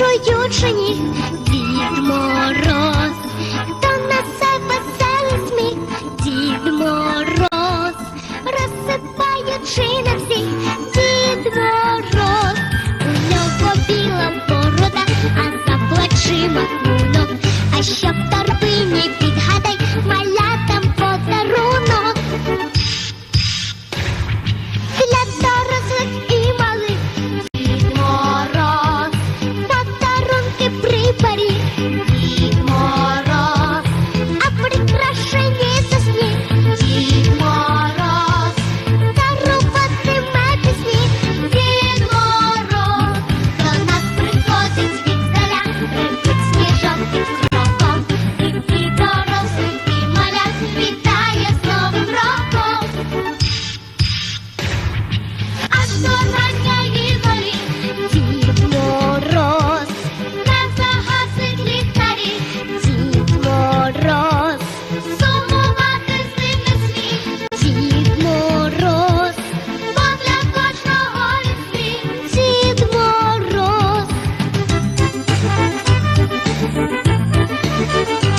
чуючи ніг дід мороз, то на себе веселий дід мороз, розсипаючи на всіх. Música